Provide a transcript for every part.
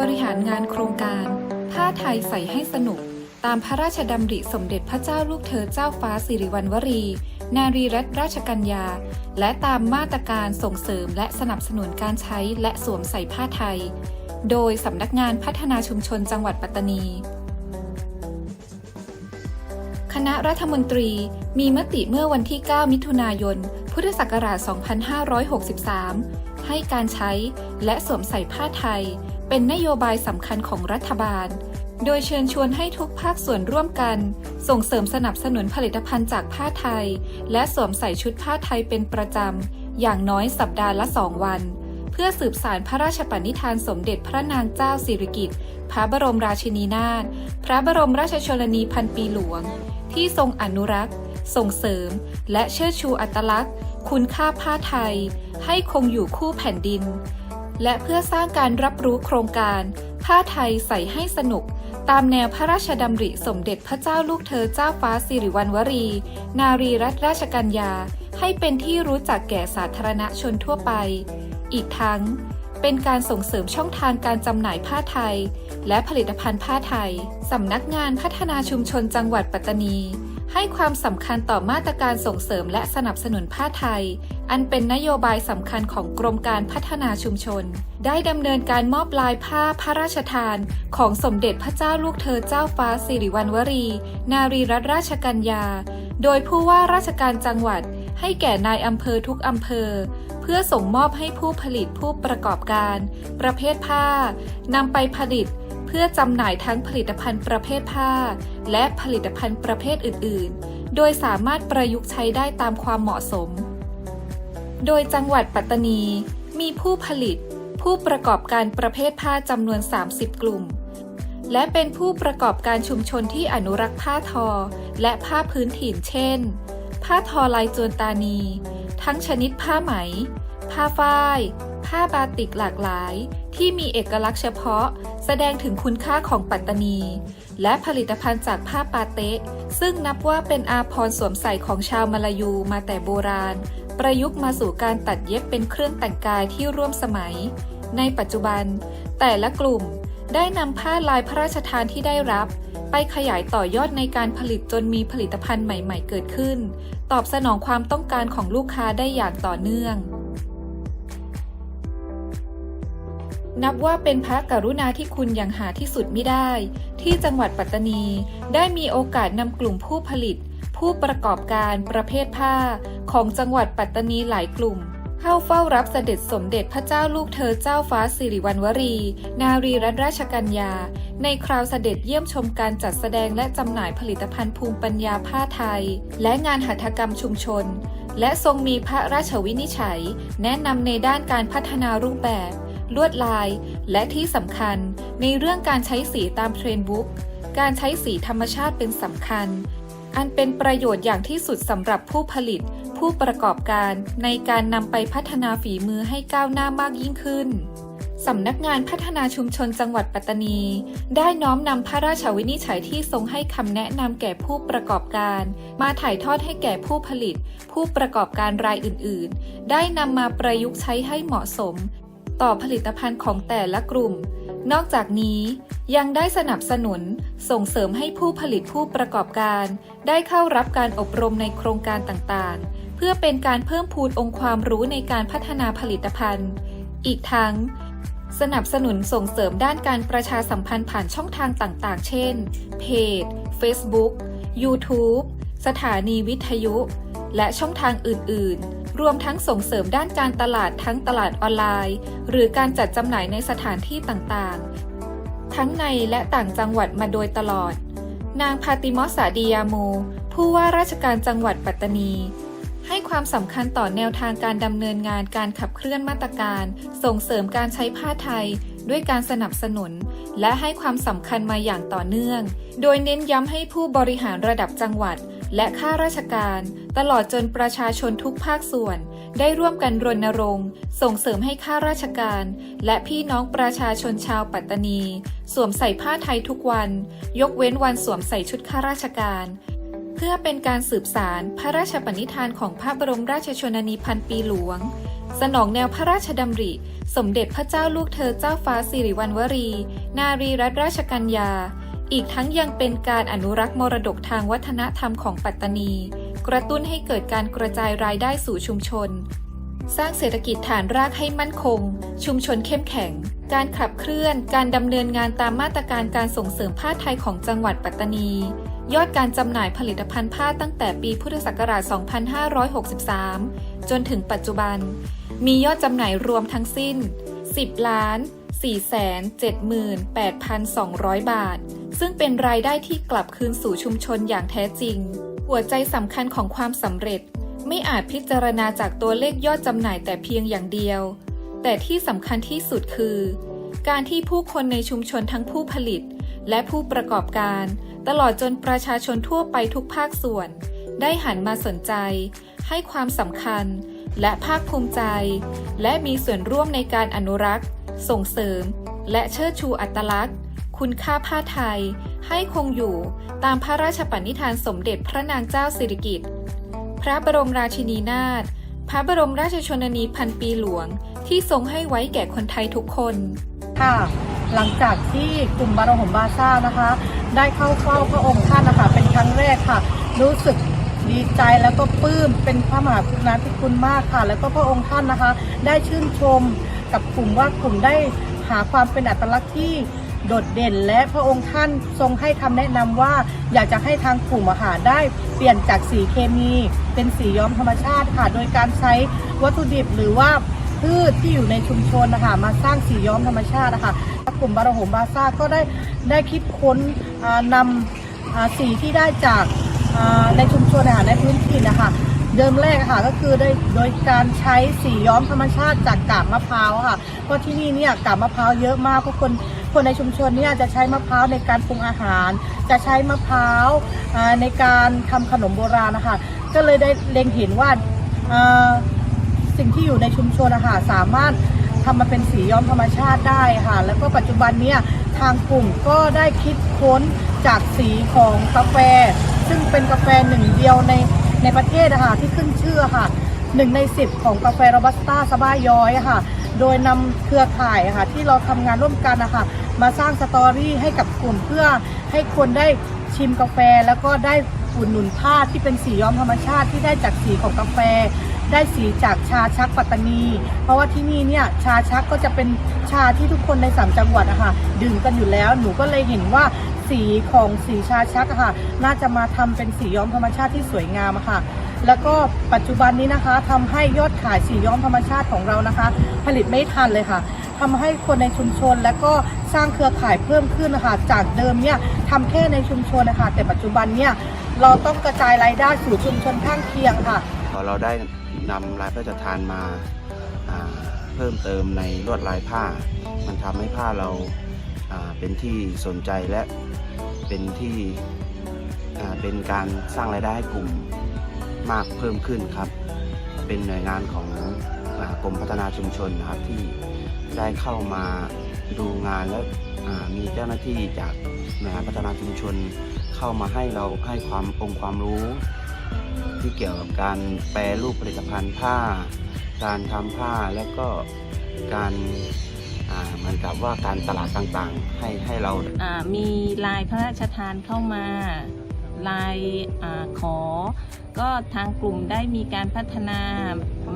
บริหารงานโครงการ ผ้าไทยใส่ให้สนุก ตามพระราชดำริสมเด็จพระเจ้าลูกเธอเจ้าฟ้าสิริวัณวรี นารีรัตนราชกัญญา และตามมาตรการส่งเสริมและสนับสนุนการใช้และสวมใส่ผ้าไทย โดยสำนักงานพัฒนาชุมชนจังหวัดปัตตานี คณะรัฐมนตรีมีมติเมื่อวันที่ 9 มิถุนายน พุทธศักราช 2563 ให้การใช้และสวมใส่ผ้าไทย เป็นนโยบายสำคัญของรัฐบาล โดยเชิญชวนให้ทุกภาคส่วนร่วมกัน ส่งเสริมสนับสนุนผลิตภัณฑ์จากผ้าไทย และสวมใส่ชุดผ้าไทยเป็นประจำ อย่างน้อยสัปดาห์ละสองวัน เพื่อสืบสารพระราชปณิธานสมเด็จพระนางเจ้าสิริกิติ์พระบรมราชินีนาถพระบรมราชชนนีพันปีหลวง ที่ทรงอนุรักษ์ ส่งเสริม และเชิดชูอัตลักษณ์ คุณค่าผ้าไทย ให้คงอยู่คู่แผ่นดิน และเพื่อสร้างการรับรู้โครงการ ผ้าไทยใส่ให้สนุก ตามแนวพระราชดำริสมเด็จพระเจ้าลูกเธอเจ้าฟ้าสิริวัณวรี นารีรัตนราชกัญญา ให้เป็นที่รู้จักแก่สาธารณชนทั่วไป อีกทั้ง เป็นการส่งเสริมช่องทางการจำหน่ายผ้าไทย และผลิตภัณฑ์ผ้าไทย สำนักงานพัฒนาชุมชนจังหวัดปัตตานี ให้ความสำคัญต่อมาตรการส่งเสริมและสนับสนุนผ้าไทย อันเป็นนโยบายสำคัญของกรมการพัฒนาชุมชน ได้ดำเนินการมอบลายผ้าพระราชทาน ของสมเด็จพระเจ้าลูกเธอเจ้าฟ้าสิริวัณวรี นารีรัตนราชกัญญา โดยผู้ว่าราชการจังหวัดให้แก่นายอำเภอทุกอำเภอ เพื่อส่งมอบให้ผู้ผลิตผู้ประกอบการ ประเภทผ้านำไปผลิต เพื่อจำหน่ายทั้งผลิตภัณฑ์ประเภทผ้า และผลิตภัณฑ์ประเภทอื่น ๆ โดยสามารถประยุกต์ใช้ได้ตามความเหมาะสม โดยจังหวัดปัตตานี มีผู้ผลิต ผู้ประกอบการประเภทผ้าจำนวน 30 กลุ่มและเป็นผู้ประกอบการชุมชนที่อนุรักษ์ผ้าทอ และผ้าพื้นถิ่นเช่น ผ้าทอลายจวนตานี ทั้งชนิดผ้าไหม ผ้าฝ้าย ผ้าบาติกหลากหลาย ที่มีเอกลักษณ์เฉพาะ แสดงถึงคุณค่าของปัตตานี และผลิตภัณฑ์จากผ้าปาเต๊ะซึ่งนับว่าเป็นอาภรณ์สวมใส่ของชาวมาลายูมาแต่โบราณ ประยุกต์มาสู่การตัดเย็บเป็นเครื่องแต่งกายที่ร่วมสมัย ในปัจจุบัน แต่ละกลุ่ม ได้นำผ้าลายพระราชทานที่ได้รับ ไปขยายต่อยอดในการผลิตจนมีผลิตภัณฑ์ใหม่ๆเกิดขึ้น ตอบสนองความต้องการของลูกค้าได้อย่างต่อเนื่อง นับว่าเป็นพระกรุณาที่คุณอย่างหาที่สุดไม่ได้ ที่จังหวัดปัตตานี ได้มีโอกาสนำกลุ่มผู้ผลิต ผู้ประกอบการประเภทผ้า ของจังหวัดปัตตานีหลายกลุ่ม เข้าเฝ้ารับเสด็จสมเด็จพระเจ้าลูกเธอเจ้าฟ้าสิริวัณวรี นารีรัตนราชกัญญา ในคราวเสด็จเยี่ยมชมการจัดแสดงและจำหน่ายผลิตภัณฑ์ภูมิปัญญาผ้าไทย และงานหัตถกรรมชุมชน และทรงมีพระราชวินิจฉัย แนะนำในด้านการพัฒนารูปแบบ ลวดลาย และที่สำคัญ ในเรื่องการใช้สีตามเทรนด์บุ๊กการใช้สีธรรมชาติเป็นสำคัญ อันเป็นประโยชน์อย่างที่สุดสำหรับผู้ผลิต ผู้ประกอบการในการนำไปพัฒนาฝีมือให้ก้าวหน้ามากยิ่งขึ้น สำนักงานพัฒนาชุมชนจังหวัดปัตตานี ได้น้อมนำพระราชวินิจฉัยที่ทรงให้คำแนะนำแก่ผู้ประกอบการ มาถ่ายทอดให้แก่ผู้ผลิต ผู้ประกอบการรายอื่นๆ ได้นำมาประยุกต์ใช้ให้เหมาะสม ต่อผลิตภัณฑ์ของแต่ละกลุ่ม นอกจากนี้ยังได้สนับสนุนส่งเสริมให้ผู้ผลิตผู้ประกอบการ ได้เข้ารับการอบรมในโครงการต่างๆ เพื่อเป็นการเพิ่มพูนองค์ความรู้ในการพัฒนาผลิตภัณฑ์ อีกทั้ง สนับสนุนส่งเสริมด้านการประชาสัมพันธ์ผ่านช่องทางต่างๆ เช่น เพจ Facebook YouTube สถานีวิทยุ และช่องทางอื่น ๆ รวมทั้งส่งเสริมด้านการตลาดทั้งตลาดออนไลน์ หรือการจัดจำหน่ายในสถานที่ต่างๆ ทั้งในและต่างจังหวัดมาโดยตลอด นางพาติมอสาดียาโมผู้ว่าราชการจังหวัดปัตตานี ให้ความสำคัญต่อแนวทางการดำเนินงานการขับเคลื่อนมาตรการ ส่งเสริมการใช้ผ้าไทย ด้วยการสนับสนุน และให้ความสำคัญมาอย่างต่อเนื่อง โดยเน้นย้ำให้ผู้บริหารระดับจังหวัด และข้าราชการ ตลอดจนประชาชนทุกภาคส่วน ได้ร่วมกันรณรงค์ ส่งเสริมให้ข้าราชการ และพี่น้องประชาชนชาวปัตตานี สวมใส่ผ้าไทยทุกวัน ยกเว้นวันสวมใส่ชุดข้าราชการ พื่อเป็นการสืบสารพระราชปณิธานของพระบรมราชชนนีพันปีหลวง สนองแนวพระราชดำริ สมเด็จพระเจ้าลูกเธอเจ้าฟ้าสิริวัณวรี นารีรัตนราชกัญญา อีกทั้งยังเป็นการอนุรักษ์มรดกทางวัฒนธรรมของปัตตานี กระตุ้นให้เกิดการกระจายรายได้สู่ชุมชน สร้างเศรษฐกิจฐานรากให้มั่นคง ชุมชนเข้มแข็ง การขับเคลื่อน การดำเนินงานตามมาตรการการส่งเสริมผ้าไทยของจังหวัดปัตตานี ยอดการจำหน่ายผลิตภัณฑ์ผ้าตั้งแต่ปีพุทธศักราช 2563 จนถึงปัจจุบัน มียอดจำหน่ายรวมทั้งสิ้น 10 ล้าน 478,200 บาท ซึ่งเป็นรายได้ที่กลับคืนสู่ชุมชนอย่างแท้จริง หัวใจสำคัญของความสำเร็จ ไม่อาจพิจารณาจากตัวเลขยอดจำหน่ายแต่เพียงอย่างเดียว แต่ที่สำคัญที่สุดคือ การที่ผู้คนในชุมชนทั้งผู้ผลิต และผู้ประกอบการ ตลอดจนประชาชนทั่วไปทุกภาคส่วน ได้หันมาสนใจ ให้ความสำคัญ และภาคภูมิใจ และมีส่วนร่วมในการอนุรักษ์ ส่งเสริม และเชิดชูอัตลักษณ์ คุณค่าผ้าไทย ให้คงอยู่ตามพระราชปณิธานสมเด็จพระนางเจ้าสิริกิติ์พระบรมราชินีนาถพระบรมราชชนนีพันปีหลวง ที่ทรงให้ไว้แก่คนไทยทุกคน ค่ะ หลังจากที่กลุ่มบารหมบาซ่านะคะ ได้เข้าเฝ้าพระองค์ท่านนะคะเป็นครั้งแรกค่ะ รู้สึกดีใจแล้วก็ปลื้มเป็นพระมหากรุณาธิคุณมากค่ะ แล้วก็พระองค์ท่านนะคะ ได้ชื่นชมกับกลุ่มว่ากลุ่มได้หาความเป็นอัตลักษณ์ที่โดดเด่นและพระองค์ท่านทรงให้คำแนะนำว่าอยากจะให้ทางกลุ่มอาหารได้เปลี่ยนจากสีเคมี เป็นสีย้อมธรรมชาติค่ะ โดยการใช้วัตถุดิบหรือว่า พืชที่อยู่ในชุมชนนะคะมาสร้างสีย้อมธรรมชาตินะคะกลุ่มบารโหมบาซ่าก็ได้ได้คิดค้นนำสีที่ได้จากในชุมชนนะคะในพื้นถิ่นะคะเดิมแรกค่ะก็คือได้โดยการใช้สีย้อมธรรมชาติจากกาบมะพร้าวค่ะเพราะที่นี่เนี่ยกาบมะพร้าวเยอะมากเพราะคนคนในชุมชนเนี่ยจะใช้มะพร้าวในการปรุงอาหาร จะใช้มะพร้าวในการทำขนมโบราณนะคะก็เลยได้เล็งเห็นว่า สิ่งที่อยู่ในชุมชนอาหารสามารถทำมาเป็นสีย้อมธรรมชาติได้ค่ะ แล้วก็ปัจจุบันเนี้ทางกลุ่มก็ได้คิดค้นจากสีของกาแฟ ซึ่งเป็นกาแฟหนึ่งเดียวในในประเทศอะค่ะที่ขึ้นชื่อค่ะหนึ่งในสิบของกาแฟโรบัสต้าสบายย้อยค่ะ โดยนำเครือข่ายค่ะที่เราทำงานร่วมกันนะคะมาสร้างสตอรี่ให้กับกลุ่มเพื่อให้คนได้ชิมกาแฟแล้วก็ได้อุดหนุนผ้าที่เป็นสีย้อมธรรมชาติที่ได้จากสีของกาแฟ ได้สีจากชาชักปัตตานี เพราะว่าที่นี่เนี่ยชาชักก็จะเป็นชาที่ทุกคนในสามจังหวัดอะค่ะดื่มกันอยู่แล้ว หนูก็เลยเห็นว่าสีของสีชาชักอะค่ะ น่าจะมาทำเป็นสีย้อมธรรมชาติที่สวยงามอะค่ะ แล้วก็ปัจจุบันนี้นะคะทำให้ยอดขายสีย้อมธรรมชาติของเรานะคะ ผลิตไม่ทันเลยค่ะทำให้คนในชุมชนและก็สร้างเครือข่ายเพิ่มขึ้นนะคะจากเดิมเนี่ยทำแค่ในชุมชนนะคะแต่ปัจจุบันเนี่ย เราต้องกระจายรายได้สู่ชุมชนข้างเคียงค่ะ พอเราได้นำลายพระราชทานมาเพิ่มเติมในลวดลายผ้า มันทำให้ผ้าเราเป็นที่สนใจและเป็นที่เป็นการสร้างรายได้ให้กลุ่มมากเพิ่มขึ้นครับ เป็นหน่วยงานของอกรมพัฒนาชุมชนนะครับที่ ได้เข้ามาดูงานและอ่ามีเจ้าหน้าที่จากหน่วยงานพัฒนาชุมชน เข้ามาให้เราให้ความองค์ความรู้ ที่เกี่ยวกับการแปรรูปผลิตภัณฑ์ผ้า การทำผ้าแล้วก็การเหมือนกับว่าการตลาดต่างๆ ให้ให้เราอ่ามีลายพระราชทานเข้ามาลายอาขอ ก็ทางกลุ่มได้มีการพัฒนา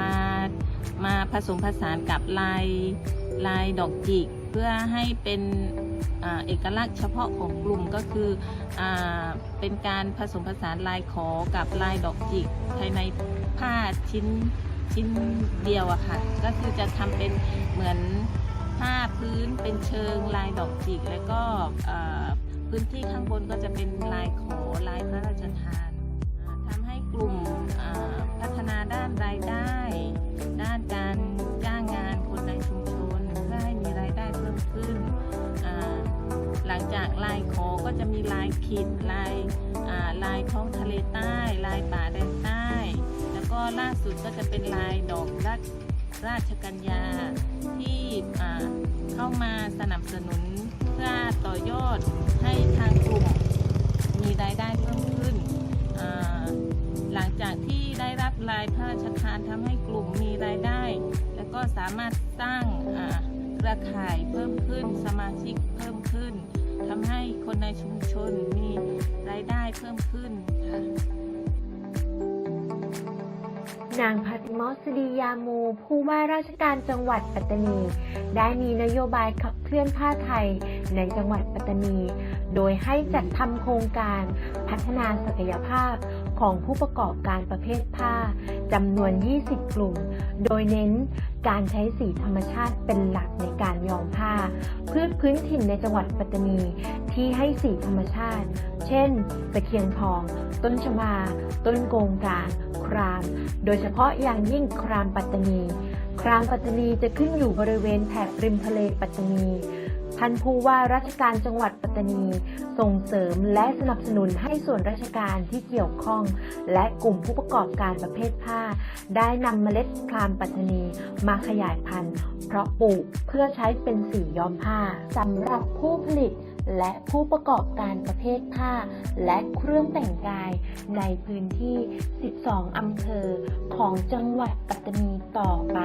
มา มาผสมผสานกับลายลายดอกจิก เพื่อให้เป็นอเอกลักษณ์เฉพาะของกลุ่มก็คืออเป็นการผสมผสานลายขอกับลายดอกจิก ภายในผ้าชิ้นชิ้นเดียวอะค่ะ ก็คือจะทำเป็นเหมือนผ้าพื้นเป็นเชิงลายดอกจิก แล้วก็พื้นที่ข้างบนก็จะเป็นลายขอลายพระราชทานอ่าทำให้กลุ่มพัฒนาด้านรายได้ ด้านการจ้างงานคนในชุมชนเพื่อให้มีรายได้เพิ่มขึ้น หลังจากลายขอก็จะมีลายขีดลายลายท้องทะเลใต้ ลายป่าแดนใต้ แล้วก็ล่าสุดก็จะเป็นลายดอกรักราชกัญญาที่เข้ามาสนับสนุนเพื่อต่อยอดให้ทางกลุ่มมีรายได้เพิ่มขึ้น หลังจากที่ ได้รับรายพระราชทานทำให้กลุ่มมีรายได้ และก็สามารถสร้างเครือข่ายเพิ่มขึ้น สมาชิกเพิ่มขึ้นทำให้คนในชุมชนมีรายได้เพิ่มขึ้นค่ะนางพัติมอสดียามู ผู้ว่าราชการจังหวัดปัตตานี ได้มีนโยบายขับเคลื่อนผ้าไทยในจังหวัดปัตตานี โดยให้จัดทำโครงการพัฒนาศักยภาพ ของผู้ประกอบการประเภทผ้าจำนวน 20 กลุ่ม โดยเน้นการใช้สีธรรมชาติเป็นหลักในการย้อมผ้าพืชพื้นถิ่นในจังหวัดปัตตานีที่ให้สีธรรมชาติ เช่นตะเคียนทอง ต้นชบาต้นโกงกาง คราม โดยเฉพาะอย่างยิ่งครามปัตตานี ครามปัตตานีจะขึ้นอยู่บริเวณแถบริมทะเลปัตตานี ท่านผู้ว่าราชการจังหวัดปัตตานี ส่งเสริมและสนับสนุนให้ส่วนราชการที่เกี่ยวข้อง และกลุ่มผู้ประกอบการประเภทผ้า ได้นำเมล็ดครามปัตตานีมาขยายพันธุ์ เพราะปลูกเพื่อใช้เป็นสีย้อมผ้าสำหรับผู้ผลิตและผู้ประกอบการประเภทผ้า และเครื่องแต่งกายในพื้นที่ 12 อำเภอของจังหวัดปัตตานีต่อไป